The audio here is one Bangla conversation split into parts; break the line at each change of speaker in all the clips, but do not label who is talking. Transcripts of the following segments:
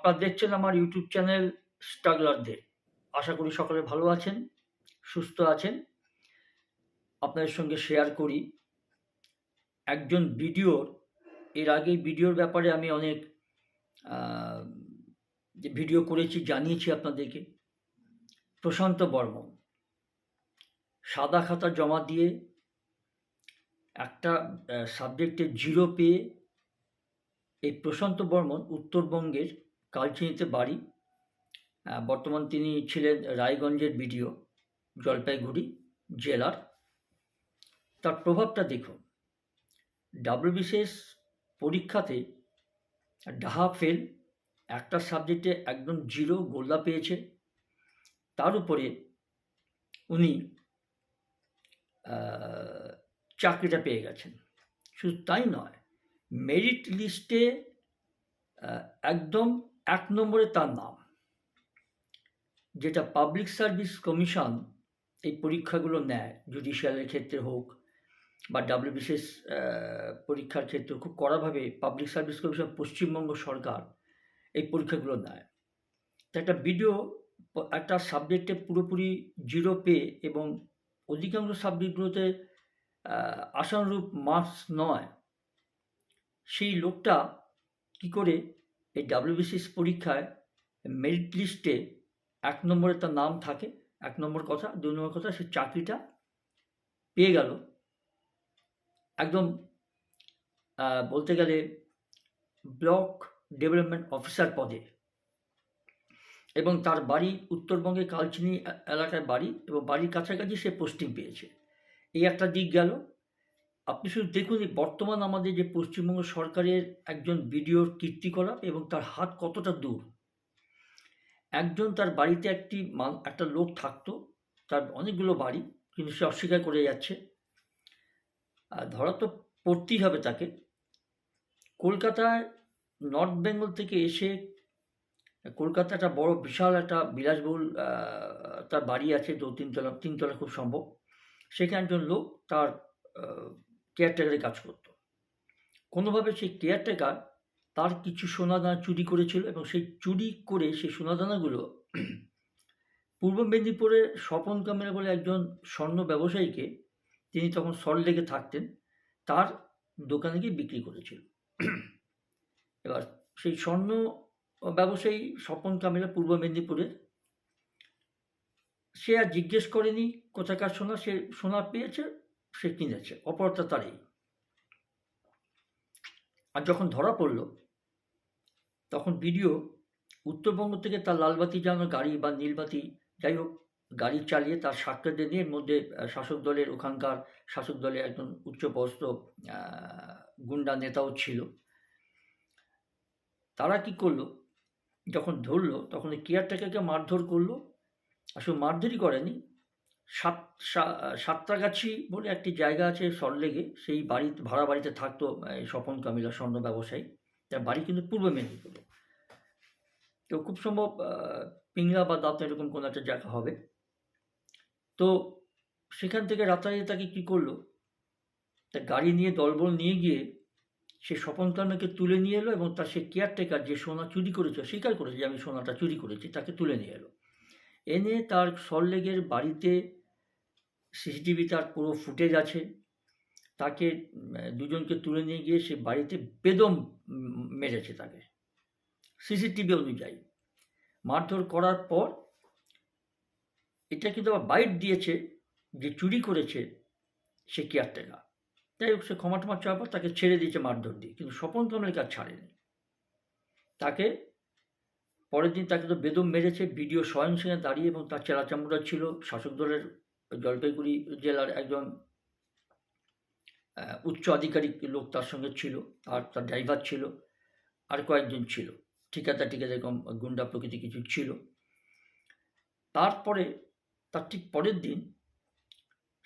আপনারা দেখছেন আমার ইউটিউব চ্যানেল স্ট্রাগলারদের আশা করি সকলে ভালো আছেন, সুস্থ আছেন। আপনাদের সঙ্গে শেয়ার করি। একজন ভিডিওর এর আগে ভিডিওর ব্যাপারে আমি অনেক যে ভিডিও করেছি, জানিয়েছি আপনাদেরকে। প্রশান্ত বর্মন, সাদা খাতা জমা দিয়ে একটা সাবজেক্টে জিরো পেয়ে এই প্রশান্ত বর্মন উত্তরবঙ্গের কালচিনিতে বাড়ি। বর্তমান তিনি ছিলেন রায়গঞ্জের বিডিও, জলপাইগুড়ি জেলার। তার প্রভাবটা দেখুন। ডাব্লিউবিসিএস পরীক্ষাতে ডাহা ফেল, একটা সাবজেক্টে একদম জিরো গোল্লা পেয়েছে। তার উপরে উনি চাকরিটা পেয়ে গেছেন। শুধু তাই নয় মেরিট লিস্টে একদম এক নম্বরে তার নাম, যেটা পাবলিক সার্ভিস কমিশন এই পরীক্ষাগুলো নেয় জুডিশিয়ালের ক্ষেত্রে হোক বা ডাব্লিউবিসিএস পরীক্ষার ক্ষেত্রে খুব কড়াভাবে পাবলিক সার্ভিস কমিশন পশ্চিমবঙ্গ সরকার এই পরীক্ষাগুলো নেয়। তো একটা ভিডিও একটা সাবজেক্টে পুরোপুরি জিরো পেয়ে এবং অধিকাংশ সাবজেক্টগুলোতে আশানুরূপ মার্কস নয়, সেই লোকটা কি করে এই ডাব্লিউবিসিএস পরীক্ষায় মেরিট লিস্টে এক নম্বরে তার নাম থাকে, এক নম্বর কথা, দুই নম্বর কথা, সে চাকরিটা পেয়ে গেল। একদম বলতে গেলে ব্লক ডেভেলপমেন্ট অফিসার পদে। এবং তার বাড়ি উত্তরবঙ্গে কালচিনি এলাকায় বাড়ি এবং বাড়ির কাছাকাছি সে পোস্টিং পেয়েছে। এই একটা দিক গেল আপনি শুধু দেখুন বর্তমান আমাদের যে পশ্চিমবঙ্গ সরকারের একজন বিডিওর কীর্তিকলাপ এবং তার হাত কতটা দূর। একজন তার বাড়িতে একটি একটা লোক থাকতো, তার অনেকগুলো বাড়ি, কিন্তু সে অস্বীকার করে যাচ্ছে। ধরা তো পড়তেই হবে তাকে। কলকাতায় নর্থ বেঙ্গল থেকে এসে কলকাতা একটা বড় বিশাল একটা বিলাসবহুল তার বাড়ি আছে দু তিনতলা তিনতলা খুব সম্ভব। সেখানে একজন লোক তার কেয়ারটেকারের কাজ করত। কোনোভাবে সেই কেয়ারটেকার তার কিছু সোনাদানা চুরি করেছিল এবং সেই চুরি করে সেই সোনাদানাগুলো পূর্ব মেদিনীপুরের স্বপন কামেরা বলে একজন স্বর্ণ ব্যবসায়ীকে তিনি তখন সল্টলেকে থাকতেন, তার দোকানে গিয়ে বিক্রি করেছিল। এবার সেই স্বর্ণ ব্যবসায়ী স্বপন কামেরা পূর্ব মেদিনীপুরের সে আর জিজ্ঞেস করেনি, কোথাকার সোনা? সে সোনা পেয়েছে সে কিনেছে অপরটা তারই। আর যখন ধরা পড়ল, তখন ভিডিও উত্তরবঙ্গ থেকে তার লালবাতি জ্বালানো গাড়ি বা নীলবাতি, যাই হোক, গাড়ি চালিয়ে তার সাক্ষাৎ নিয়ে মধ্যে শাসক দলের ওখানকার শাসক দলের একজন উচ্চপদস্থ গুন্ডা নেতাও ছিল। তারা কি করল? যখন ধরলো, তখন কেয়ারটেকারকে মারধর করল। আসলে মারধরই করেনি সাত, সা- সাতটাগাছি বলে একটি জায়গা আছে সল্টলেগে সেই বাড়ি, ভাড়া বাড়িতে থাকতো, এই স্বপন কামিলা স্বর্ণ ব্যবসায়ী। তার বাড়ি কিন্তু পূর্ব মেদিনীপুরে। তো খুব সম্ভব পিংলা বা দাঁত এরকম কোনো একটা জায়গা হবে। তো সেখান থেকে রাতারাতি তাকে কী করল? তা গাড়ি নিয়ে, দলবল নিয়ে গিয়ে সে স্বপন কামিলাকে তুলে নিয়ে এলো এবং তার সে কেয়ারটেকার যে সোনা চুরি করেছে স্বীকার করেছে যে আমি সোনাটা চুরি করেছি, তাকে তুলে নিয়ে এলো। এনে তার সল্টলেগের বাড়িতে সিসিটিভি তার পুরো ফুটেজ আছে। তাকে দুজনকে তুলে নিয়ে গিয়ে সে বাড়িতে বেদম মেরেছে তাকে। সিসিটিভি অনুযায়ী। মারধর করার পর এটা কিন্তু আবার বাইট দিয়েছে যে চুরি করেছে সে কেয়ারটেকার। যাই হোক, সে ক্ষমা টমা চাওয়ার পর তাকে ছেড়ে দিয়েছে মারধর দিয়ে, কিন্তু স্বপন কমলের কাজ ছাড়েনি। তাকে পরের দিন তাকে তো বেদম মেরেছে ভিডিও স্বয়ং সেনে দাঁড়িয়ে এবং তার চেলাচামুড়া ছিল, শাসক দলের জলপাইগুড়ি জেলার একজন উচ্চ আধিকারিক লোক তার সঙ্গে ছিল আর তার ড্রাইভার ছিল আর কয়েকজন ছিল। ঠিকাদার ঠিকাদার এরকম গুন্ডা প্রকৃতি কিছু ছিল। তারপরে তার ঠিক পরের দিন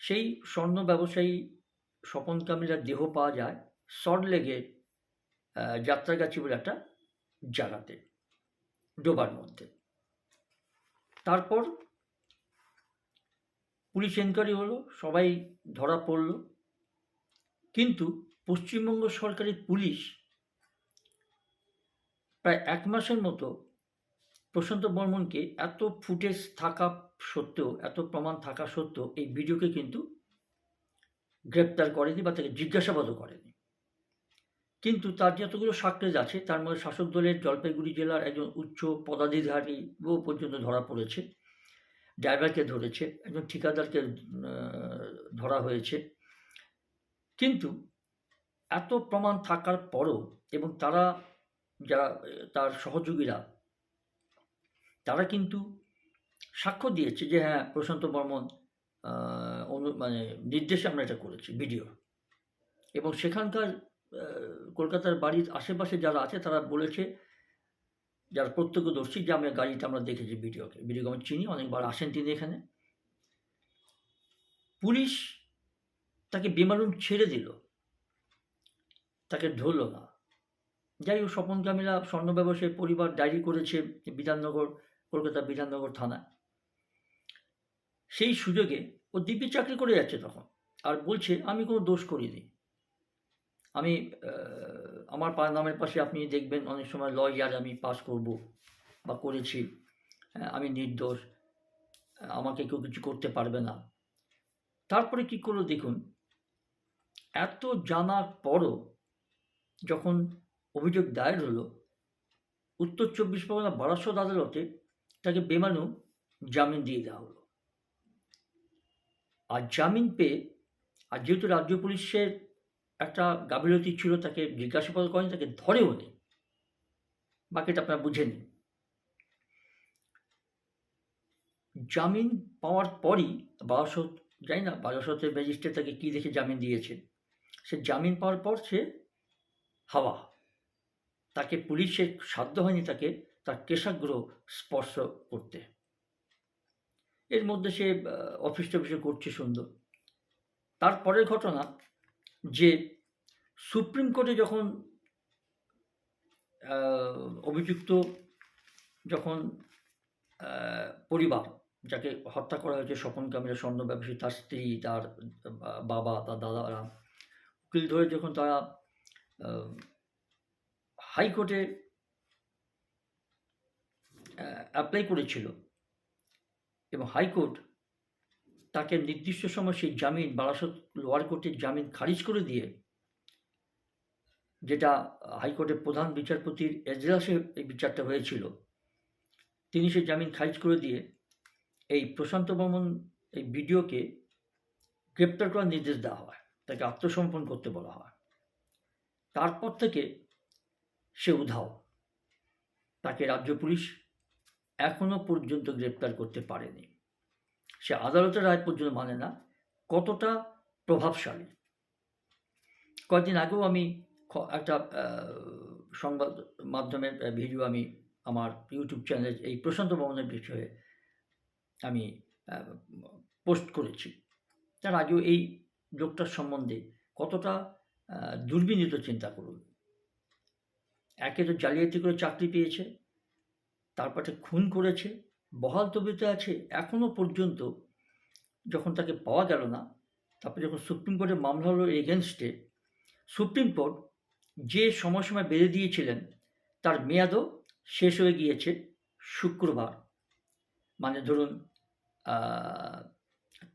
সেই স্বর্ণ ব্যবসায়ী স্বপন কামিলার দেহ পাওয়া যায় সল্টলেগের আহ, যাত্রাগাছি বলে একটা জায়গাতে ডোবার মধ্যে। তারপর পুলিশ এনকোয়ারি হলো, সবাই ধরা পড়ল। কিন্তু পশ্চিমবঙ্গ সরকারের পুলিশ প্রায় এক মাসের মতো প্রশান্ত বর্মনকে এত ফুটেজ থাকা সত্ত্বেও, এত প্রমাণ থাকা সত্ত্বেও এই ভিডিওকে কিন্তু গ্রেপ্তার করেনি বা তাকে জিজ্ঞাসাবাদও করেনি। কিন্তু তার যতগুলো সাক্ষেজ আছে, তার মধ্যে শাসক দলের জলপাইগুড়ি জেলার একজন উচ্চ পদাধিকারীও পর্যন্ত ধরা পড়েছে। ড্রাইভারকে ধরেছে, একজন ঠিকাদারকে ধরা হয়েছে। কিন্তু এত প্রমাণ থাকার পরও এবং তারা যারা, তার সহযোগীরা, তারা কিন্তু সাক্ষ্য দিয়েছে যে হ্যাঁ প্রশান্ত বর্মন অনু মানে নির্দেশে আমরা এটা করেছি, ভিডিও। এবং সেখানকার কলকাতার বাড়ির আশেপাশে যারা আছে, তারা বলেছে যারা প্রত্যক্ষদর্শী, যে আমি গাড়িটা আমরা দেখেছি ভিডিওকে ভিডিওকে আমি চিনি, অনেকবার আসেন তিনি এখানে। পুলিশ তাকে বেমালুম ছেড়ে দিল। তাকে ধরলো না। যাই হোক, স্বপন কামিলা স্বর্ণ ব্যবসায়ী পরিবার ডায়েরি করেছে বিধাননগর, কলকাতা বিধাননগর থানায়। সেই সুযোগে ও দিব্যি চাকরি করে যাচ্ছে তখন। আর বলছে, আমি কোনো দোষ করিনি। আমি আমার নামের পাশে আপনি দেখবেন অনেক সময় ল ইয়ার আমি পাস করব বা করেছি। হ্যাঁ, আমি নির্দোষ। আমাকে কেউ কিছু করতে পারবে না। তারপরে কি করল দেখুন এত জানার পরও যখন অভিযোগ দায়ের হলো উত্তর চব্বিশ পরগনা বারাসত আদালতে তাকে বেমানু জামিন দিয়ে দেওয়া হলো। আর জামিন পেয়ে আর যেহেতু রাজ্য পুলিশের একটা গাফিলতি ছিল, তাকে জিজ্ঞাসাবাদ করেন, তাকে ধরেও নি। বাকিটা আপনারা বুঝে নিন। জামিন পাওয়ার পরই বারাসত, জানি না বারাসতের ম্যাজিস্ট্রেট তাকে কী দেখে জামিন দিয়েছে সে জামিন পাওয়ার পর সে হাওয়া। তাকে পুলিশের সাধ্য হয়নি তাকে, তার কেশাগ্রহ স্পর্শ করতে। এর মধ্যে সে অফিস টফিসে করছে সুন্দর। তারপরের ঘটনা যে সুপ্রিম কোর্টে যখন অভিযুক্ত যখন পরিবার যাকে হত্যা করা হয়েছে, স্বপন কামিলা স্বর্ণ ব্যবসায়ী, তার স্ত্রী, তার বাবা, তার দাদারা, উকিল ধরে যখন তারা হাইকোর্টে অ্যাপ্লাই করেছিল এবং হাইকোর্ট তাকে নির্দিষ্ট সময় সেই জামিন, বারাসত লোয়ার কোর্টের জামিন খারিজ করে দিয়ে, যেটা হাইকোর্টের প্রধান বিচারপতির এজলাসে এই বিচারটা হয়েছিল, তিনি সেই জামিন খারিজ করে দিয়ে এই প্রশান্ত বর্মন এই ভিডিওকে গ্রেপ্তার করার নির্দেশ দেওয়া হয়, তাকে আত্মসমর্পণ করতে বলা হয়। তারপর থেকে সে উধাও, তাকে রাজ্য পুলিশ এখনও পর্যন্ত গ্রেপ্তার করতে পারেনি। সে আদালতের রায় পর্যন্ত মানে না, কতটা প্রভাবশালী। কয়েকদিন আগেও আমি একটা সংবাদ মাধ্যমের ভিডিও আমি আমার ইউটিউব চ্যানেলে এই প্রশান্ত ভবনের বিষয়ে আমি পোস্ট করেছি। তার আগেও এই লোকটার সম্বন্ধে কতটা দুর্বিনীত চিন্তা করুন। একে তো জালিয়াতি করে চাকরি পেয়েছে, তারপরে খুন করেছে বহাল তবিতে আছে এখনও পর্যন্ত যখন তাকে পাওয়া গেল না, তারপরে যখন সুপ্রিম কোর্টে মামলা হলো এগেনস্টে, সুপ্রিম কোর্ট যে সময়সীমা বেঁধে দিয়েছিলেন, তার মেয়াদও শেষ হয়ে গিয়েছে শুক্রবার। মানে ধরুন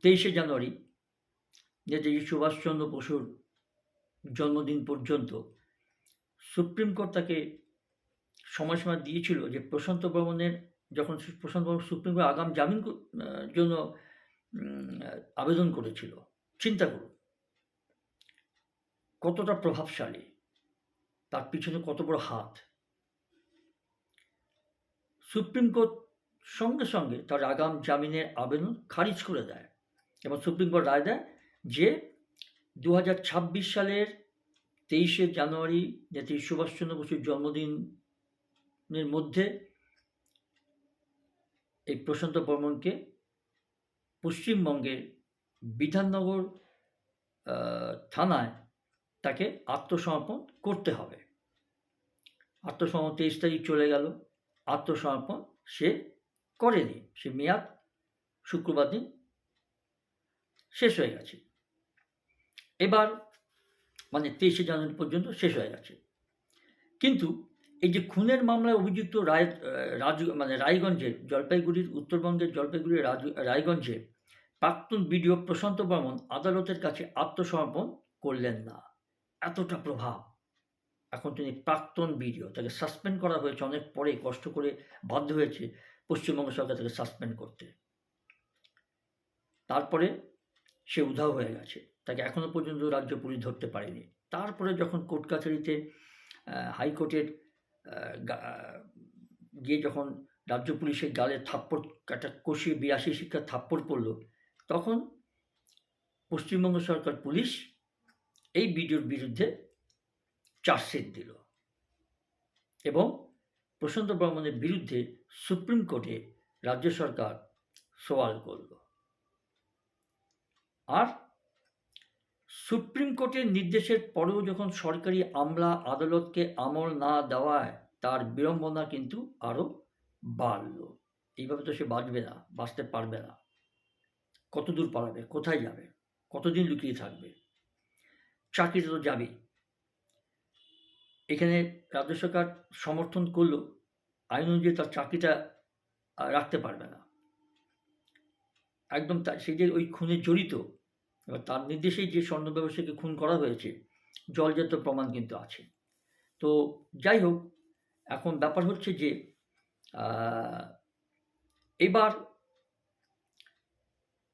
তেইশে জানুয়ারি, নেতাজি সুভাষচন্দ্র বসুর জন্মদিন পর্যন্ত সুপ্রিম কোর্ট তাকে সময়সীমা দিয়েছিল যে প্রশান্ত ভ্রমণের যখন প্রশান্ত ভ্রমণ সুপ্রিম কোর্ট আগাম জামিন জন্য আবেদন করেছিল, চিন্তা করুন। কতটা প্রভাবশালী, তার পিছনে কত বড় হাত। সুপ্রিম কোর্ট সঙ্গে সঙ্গে তার আগাম জামিনের আবেদন খারিজ করে দেয় এবং সুপ্রিম কোর্ট রায় দেয় যে দু হাজার ছাব্বিশ সালের তেইশে জানুয়ারি নেতাজি সুভাষচন্দ্র বসুর জন্মদিনের মধ্যে এই প্রশান্ত বর্মনকে পশ্চিমবঙ্গের বিধাননগর থানায় তাকে আত্মসমর্পণ করতে হবে। আত্মসমর্পণ তেইশ তারিখ চলে গেল। আত্মসমর্পণ সে করেনি। সে মেয়াদ শুক্রবার দিন শেষ হয়ে গেছে। এবার মানে তেইশে জানুয়ারি পর্যন্ত শেষ হয়ে গেছে। কিন্তু এই যে খুনের মামলায় অভিযুক্ত রায় রাজ মানে রায়গঞ্জের জলপাইগুড়ির, উত্তরবঙ্গের জলপাইগুড়ির রাজ, রায়গঞ্জে প্রাক্তন বিডিও প্রশান্ত বর্মন আদালতের কাছে আত্মসমর্পণ করলেন না। এতটা প্রভাব। এখন তিনি প্রাক্তন বিডিও, তাকে সাসপেন্ড করা হয়েছে অনেক পরে, কষ্ট করে বাধ্য হয়েছে পশ্চিমবঙ্গ সরকার তাকে সাসপেন্ড করতে। তারপরে সে উধাও হয়ে গেছে। তাকে এখনও পর্যন্ত রাজ্য পুলিশ ধরতে পারেনি। তারপরে যখন কোর্ট কাছারিতে হাইকোর্টের গিয়ে যখন রাজ্য পুলিশের গালে থাপ্পড়, একটা কষিয়ে বিরাশি শিক্ষা থাপ্পড় পড়ল, তখন পশ্চিমবঙ্গ সরকার পুলিশ এই বিডিওর বিরুদ্ধে চার্জশিট দিল এবং প্রশান্ত বর্মনের বিরুদ্ধে সুপ্রিম কোর্টে রাজ্য সরকার সওয়াল করল। আর সুপ্রিম কোর্টের নির্দেশের পরেও যখন সরকারি আমলা আদালতকে আমল না দেওয়ায় তার বিড়ম্বনা কিন্তু আরও বাড়ল। এইভাবে তো সে বাঁচবে না, বাঁচতে পারবে না। কত দূর পালাবে, কোথায় যাবে, কতদিন লুকিয়ে থাকবে? চাকরিতে তো যাবেই এখানে রাজ্য সরকার সমর্থন করল, আইন অনুযায়ী তার চাকরিটা রাখতে পারবে না। একদম তার সে যে ওই খুনে জড়িত এবার তার নির্দেশেই যে স্বর্ণ ব্যবসায়ীকে খুন করা হয়েছে, জলজাত প্রমাণ কিন্তু আছে। তো যাই হোক, এখন ব্যাপার হচ্ছে যে এবার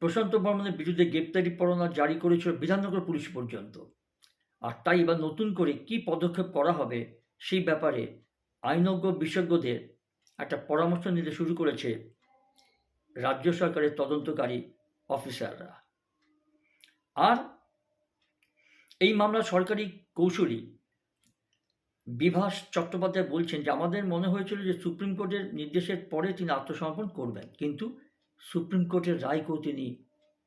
প্রশান্ত বর্মনের বিরুদ্ধে গ্রেপ্তারি পরোয়ানা জারি করেছিল বিধাননগর পুলিশ পর্যন্ত। আর তাই এবার নতুন করে কি পদক্ষেপ করা হবে সেই ব্যাপারে আইনজ্ঞ বিশেষজ্ঞদের একটা পরামর্শ নিতে শুরু করেছে রাজ্য সরকারের তদন্তকারী অফিসাররা। আর এই মামলা সরকারি কৌশলী বিভাস চট্টোপাধ্যায় বলছেন যে, আমাদের মনে হয়েছিল যে সুপ্রিম কোর্টের নির্দেশের পরে তিনি আত্মসমর্পণ করবেন, কিন্তু সুপ্রিম কোর্টের রায়কেও তিনি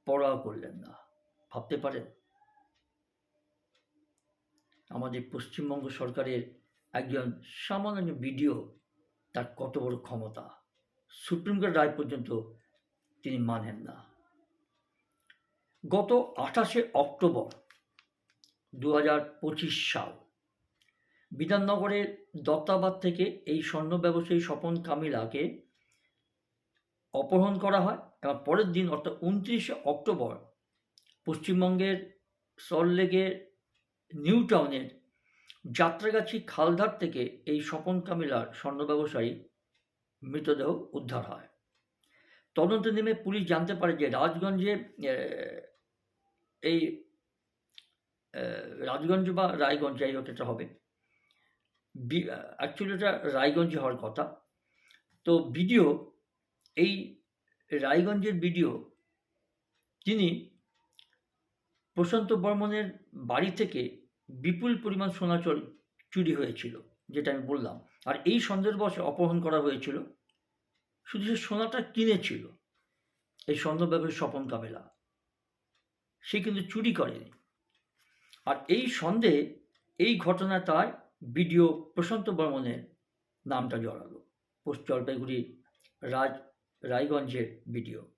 পড়া করলেন না। ভাবতে পারেন? আমাদের পশ্চিমবঙ্গ সরকারের একজন সামান্য বিডিও, তার কত বড় ক্ষমতা? সুপ্রিম কোর্ট রায় পর্যন্ত তিনি মানেন না। গত আঠাশে অক্টোবর দু হাজার পঁচিশ সাল, বিধাননগরের দত্তাবাদ থেকে এই স্বর্ণ ব্যবসায়ী স্বপন কামিলাকে অপহরণ করা হয় এবং পরের দিন, অর্থাৎ উনত্রিশে অক্টোবর, পশ্চিমবঙ্গের সল্টলেকের নিউ টাউনের যাত্রাগাছি খালধার থেকে এই স্বপন কামিলার স্বর্ণ ব্যবসায়ী মৃতদেহ উদ্ধার হয়। তদন্তে নেমে পুলিশ জানতে পারে যে রাজগঞ্জে এই রাজগঞ্জ বা রায়গঞ্জ, যাই হোক এটা হবে। অ্যাকচুয়ালি এটা রায়গঞ্জে হওয়ার কথা। তো ভিডিও এই রায়গঞ্জের ভিডিও তিনি প্রশান্ত বর্মনের বাড়ি থেকে বিপুল পরিমাণ সোনা চুরি হয়েছিল, যেটা আমি বললাম। আর এই সন্দেহবশে অপহরণ করা হয়েছিল। শুধু সে সোনাটা কিনেছিল। এই স্বর্ণ ব্যবসায়ী স্বপন কামেলা সে কিন্তু চুরি করেনি। আর এই সন্দেহে এই ঘটনা তার বিডিও প্রশান্ত বর্মনের নামটা জড়ালো। পোস্ট জলপাইগুড়ি রাজ রায়গঞ্জের বিডিও।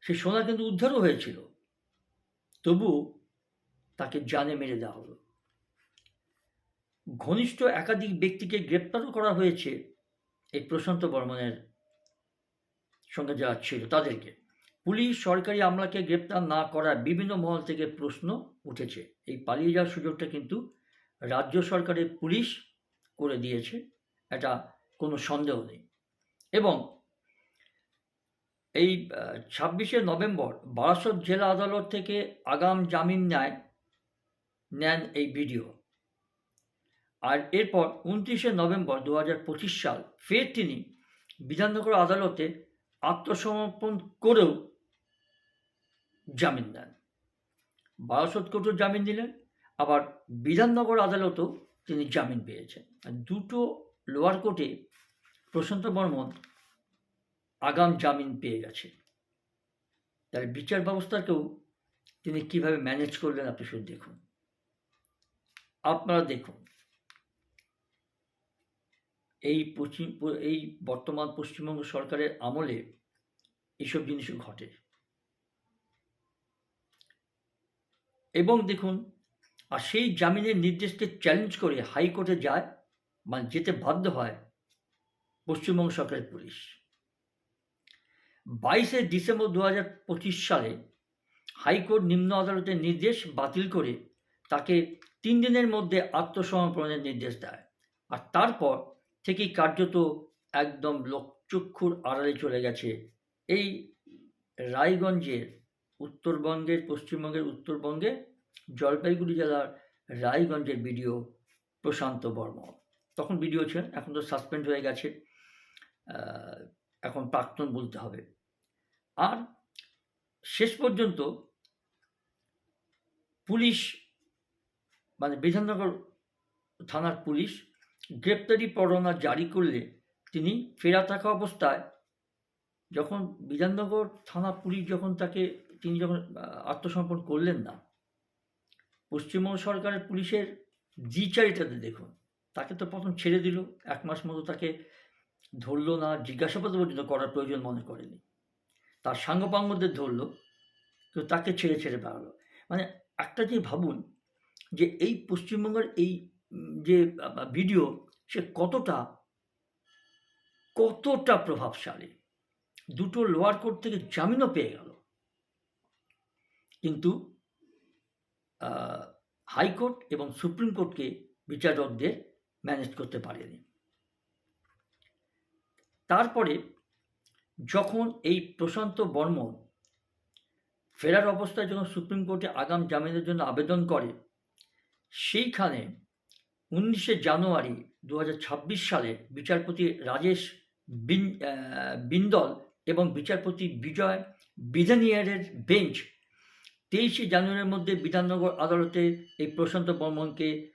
সে সোনা কিন্তু উদ্ধারও হয়েছিল। তবু তাকে জানে মেরে দেওয়া হলো। ঘনিষ্ঠ একাধিক ব্যক্তিকে গ্রেপ্তারও করা হয়েছে এই প্রশান্ত বর্মনের সঙ্গে যারা ছিল তাদেরকে। পুলিশ সরকারি আমলাকে গ্রেপ্তার না করার বিভিন্ন মহল থেকে প্রশ্ন উঠেছে। এই পালিয়ে যাওয়ার সুযোগটা কিন্তু রাজ্য সরকারের পুলিশ করে দিয়েছে, এটা কোনো সন্দেহ নেই। এবং এই ছাব্বিশে নভেম্বর বারাসত জেলা আদালত থেকে আগাম জামিন নেয় নেন এই ভিডিও। আর এরপর উনত্রিশে নভেম্বর দু হাজার পঁচিশ সাল ফের তিনি বিধাননগর আদালতে আত্মসমর্পণ করেও জামিন দেন। বারাসত কোর্টও জামিন দিলেন, আবার বিধাননগর আদালতেও তিনি জামিন পেয়েছেন। দুটো লোয়ার কোর্টে প্রশান্ত বর্মন আগাম জামিন পেয়ে গেছে। তাহলে বিচার ব্যবস্থাকেও তিনি কীভাবে ম্যানেজ করলেন আপনি শুধু দেখুন। আপনারা দেখুন, এই পশ্চিম, এই বর্তমান পশ্চিমবঙ্গ সরকারের আমলে এইসব জিনিসও ঘটে। এবং দেখুন, আর সেই জামিনের নির্দেশকে চ্যালেঞ্জ করে হাইকোর্টে যায় মানে যেতে বাধ্য হয় পশ্চিমবঙ্গ সরকারের পুলিশ। বাইশে ডিসেম্বর দু হাজার পঁচিশ সালে হাইকোর্ট নিম্ন আদালতের নির্দেশ বাতিল করে তাকে তিন দিনের মধ্যে আত্মসমর্পণের নির্দেশ দেয়। আর তারপর থেকেই কার্যত একদম লোকচক্ষুর আড়ালে চলে গেছে এই রায়গঞ্জের উত্তরবঙ্গের, পশ্চিমবঙ্গের উত্তরবঙ্গে জলপাইগুড়ি জেলার রায়গঞ্জের বিডিও প্রশান্ত বর্মন তখন বিডিও ছিলেন, এখন তো সাসপেন্ড হয়ে গেছে। এখন প্রাক্তন বলতে হবে। আর শেষ পর্যন্ত পুলিশ মানে বিধাননগর থানার পুলিশ গ্রেপ্তারি পরোয়ানা জারি করলে তিনি ফেরা থাকা অবস্থায় যখন বিধাননগর থানা পুলিশ যখন তাকে তিনি যখন আত্মসমর্পণ করলেন না, পশ্চিমবঙ্গ সরকারের পুলিশের দ্বিচারিতাতে দেখুন, তাকে তো প্রথম ছেড়ে দিল, এক মাস মতো তাকে ধরলো না, জিজ্ঞাসাবাদ পর্যন্ত করার প্রয়োজন মনে করেনি। তার সাঙ্গপাঙ্গদের ধরলো, তো তাকে ছেড়ে ছেড়ে বেড়ালো মানে একটা যে ভাবুন, যে এই পশ্চিমবঙ্গের এই যে ভিডিও, সে কতটা কতটা প্রভাবশালী। দুটো লোয়ার কোর্ট থেকে জামিনও পেয়ে গেল। কিন্তু হাইকোর্ট এবং সুপ্রিম কোর্টকে বিচারকদের ম্যানেজ করতে পারেনি। তারপরে যখন এই প্রশান্ত বর্মন ফেরার অবস্থায় যখন সুপ্রিম কোর্টে আগাম জামিনের জন্য আবেদন করে, সেইখানে উনিশে জানুয়ারি দু হাজার ছাব্বিশ সালে বিচারপতি রাজেশ বিন বিন্দল এবং বিচারপতি বিজয় বিধানিয়ারের বেঞ্চ তেইশে জানুয়ারির মধ্যে বিধাননগর আদালতে এই প্রশান্ত বর্মনকে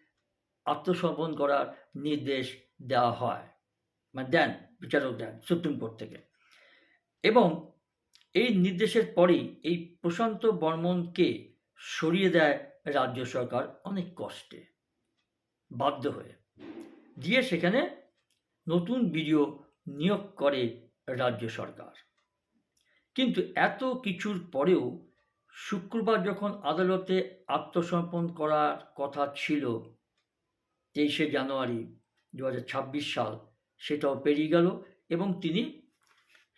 আত্মসমর্পণ করার নির্দেশ দেওয়া হয়। মানে দেন, বিচারক দেন, সুপ্রিম কোর্ট থেকে। এবং এই নির্দেশের পরেই এই প্রশান্ত বর্মনকে সরিয়ে দেয় রাজ্য সরকার অনেক কষ্টে। বাধ্য হয়ে। দিয়ে সেখানে নতুন বিডিও নিয়োগ করে রাজ্য সরকার। কিন্তু এত কিছুর পরেও শুক্রবার যখন আদালতে আত্মসমর্পণ করার কথা ছিল তেইশে জানুয়ারি দু হাজার ছাব্বিশ সাল, সেটাও পেরিয়ে গেল এবং তিনি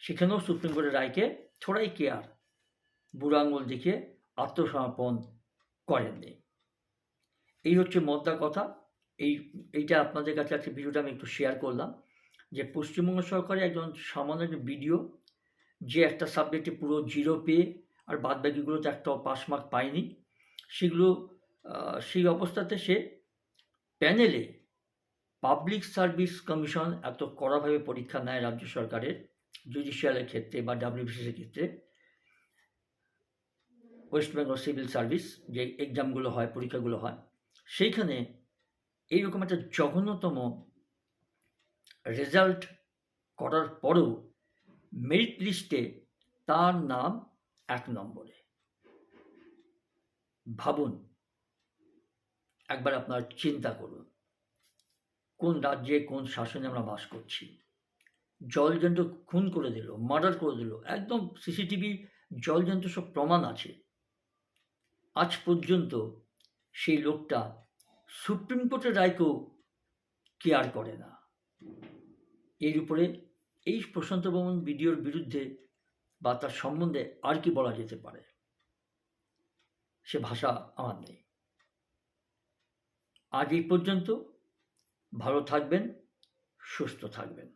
সেখানেও সুপ্রিম কোর্টের রায়কে থোড়াই কেয়ার বুড়ো আঙুল আত্মসমর্পণ করেননি। এই হচ্ছে মদ্দা কথা। এই, এইটা আপনাদের কাছে আজকে ভিডিওটা আমি একটু শেয়ার করলাম যে পশ্চিমবঙ্গ সরকারের একজন সামান্য বিডিও যে একটা সাবজেক্টে পুরো জিরো পেয়ে আর বাদ বাকিগুলোতে একটাও পাস মার্ক পায়নি। সেগুলো সেই অবস্থাতে সে প্যানেলে পাবলিক সার্ভিস কমিশন এত কড়াভাবে পরীক্ষা নেয় রাজ্য সরকারের জুডিশিয়ালের ক্ষেত্রে বা ডাব্লিউবিসিসের ক্ষেত্রে। ওয়েস্ট বেঙ্গল সিভিল সার্ভিস যে এক্সামগুলো হয়, পরীক্ষাগুলো হয়, সেইখানে এইরকম একটা জঘন্যতম রেজাল্ট করার পরেও মেরিট লিস্টে তার নাম এক নম্বরে। ভাবুন, একবার আপনার চিন্তা করুন, কোন রাজ্যে কোন শাসনে আমরা বাস করছি? জলযন্ত্র খুন করে দিল, মার্ডার করে দিল, একদম সিসিটিভি জলযন্ত্র সব প্রমাণ আছে। আজ পর্যন্ত সেই লোকটা সুপ্রিম কোর্টের রায়কেও কেয়ার করে না। এর উপরে এই প্রশান্ত ভবন ভিডিওর বিরুদ্ধে বা তার সম্বন্ধে আর কি বলা যেতে পারে? সে ভাষা আমার নেই। আজ এই পর্যন্ত ভালো থাকবেন, সুস্থ থাকবেন।